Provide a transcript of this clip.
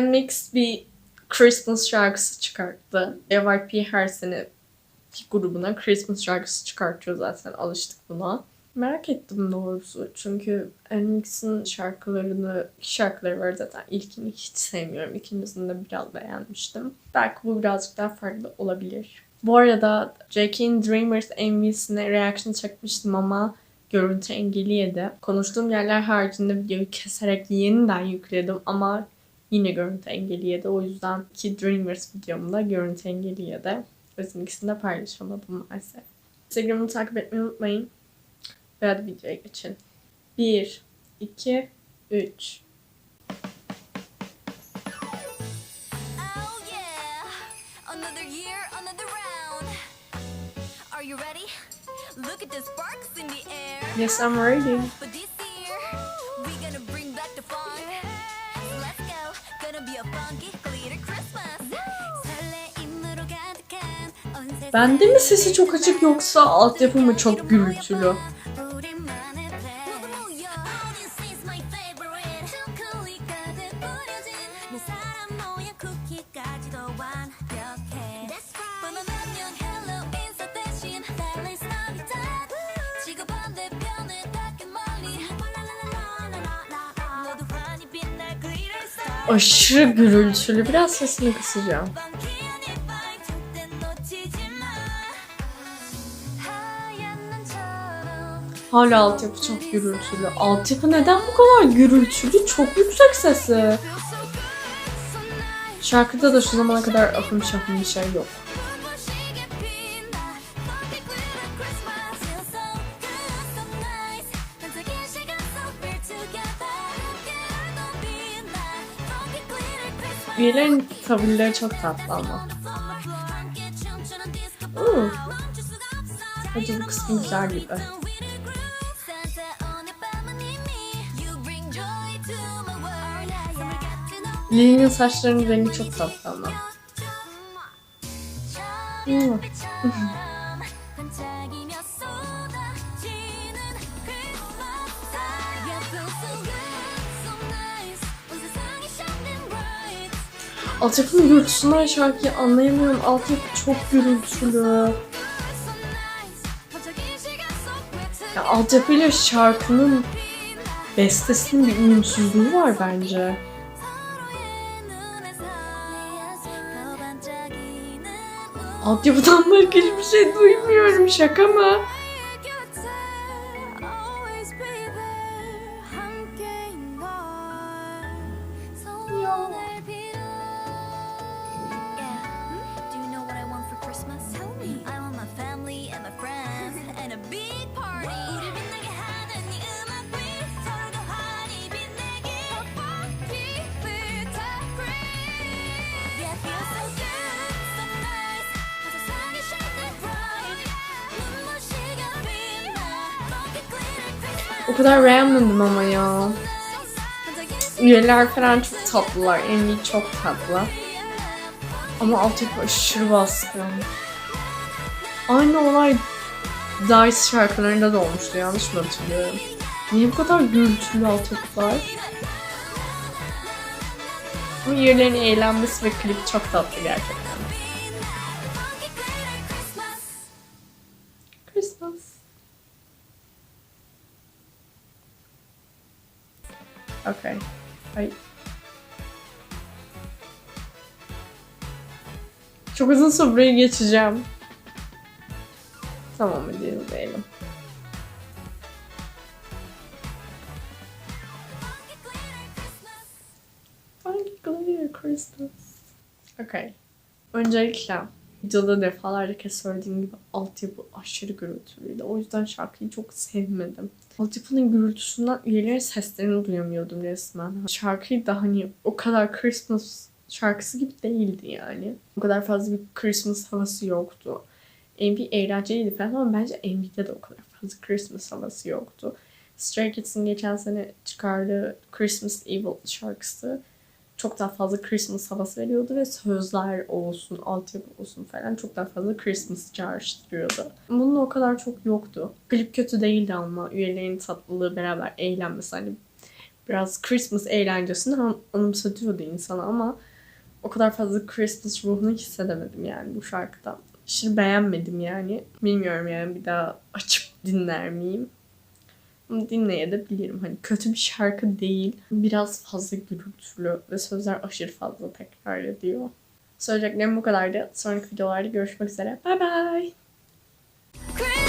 NMIX bir Christmas şarkısı çıkarttı. JYP her sene grubuna Christmas şarkısı çıkartıyor zaten. Alıştık buna. Merak ettim doğrusu. Çünkü NMIX'in şarkılarını, şarkıları var zaten. İlkini hiç sevmiyorum. İkincisini de biraz beğenmiştim. Belki bu birazcık daha farklı olabilir. Bu arada Jackie'in Dreamers MV'sine reaction çekmiştim ama görüntü engeli yedi. Konuştuğum yerler haricinde videoyu keserek yeniden yükledim ama yine görüntü engeli yedi. O yüzden ki Dreamers videomda görüntü engeli yedi. O yüzden ikisini de paylaşamadım maalesef. Instagram'ı takip etmeyi unutmayın. Ve hadi videoya geçelim. 1, 2, 3. Oh yeah, another year, another round. Are you ready? Look at the sparks in the air. Yes, I'm ready. But this year, we gonna Bende mi sesi çok açık yoksa altyapı mı çok gürültülü? aşırı gürültülü. Biraz sesini kısacağım. Hala altyapı çok gürültülü. Altyapı neden bu kadar gürültülü? Çok yüksek sesi. Şarkıda da şu zamana kadar akım şakım bir şey yok. Üyelerin tavırları çok tatlı ama. Oo. Acaba kısmı güzel gibi. Lily'nin saçlarının rengi çok tatlı ama. Evet. Altyapının gürültüsünden şarkıyı anlayamıyorum. Altyapı çok gürültülü. Ya altyapıyla şarkının bestesinin bir uyumsuzluğu var bence. Altyapıdan başka hiçbir şey duymuyorum şaka mı? and my friends and a big party 우리 빛나게 하는 이 음악 위 서로 더 환히 빛내게 Funky glitter Christmas Yeah feels so good so nice 온 세상이 shining bright 눈부시게 빛나 Funky glitter Christmas O kadar beğenmedim ama ya. Üyeler falan çok tatlılar. Emily çok tatlı. Ama altyapı aşırı baskın. Aynı olay Dice şarkılarında da olmuştu. Yanlış mı hatırlıyorum? Niye bu kadar gürültülü altyapılar? Bu üyelerin eğlenmesi ve klip çok tatlı gerçekten. Christmas. Okay. Ay. Çok uzun süre geçeceğim. Tamam hadi izleyelim. Funky Glitter Christmas. Okay. Öncelikle videoda defalarca kez söylediğim gibi altyapı aşırı gürültülüydü. O yüzden şarkıyı çok sevmedim. Altyapının gürültüsünden üyelerin seslerini duyamıyordum resmen. Şarkıyı da hani o kadar Christmas şarkısı gibi değildi yani. O kadar fazla bir Christmas havası yoktu. MV eğlenceliydi falan ama bence MV'de de o kadar fazla Christmas havası yoktu. Stray Kids'in geçen sene çıkardığı Christmas Evil şarkısı çok daha fazla Christmas havası veriyordu ve sözler olsun, altyapı olsun falan çok daha fazla Christmas çağrıştırıyordu. Bunun o kadar çok yoktu. Klip kötü değildi ama üyelerin tatlılığı beraber eğlenmesi hani biraz Christmas eğlencesini an- anımsatıyordu insana ama o kadar fazla Christmas ruhunu hissedemedim yani bu şarkıda. Aşırı beğenmedim yani. Bilmiyorum yani bir daha açıp dinler miyim? Ama dinleyebilirim. Hani kötü bir şarkı değil. Biraz fazla gürültülü ve sözler aşırı fazla tekrar ediyor. Söyleyeceklerim bu kadardı. Sonraki videolarda görüşmek üzere. Bye. Christmas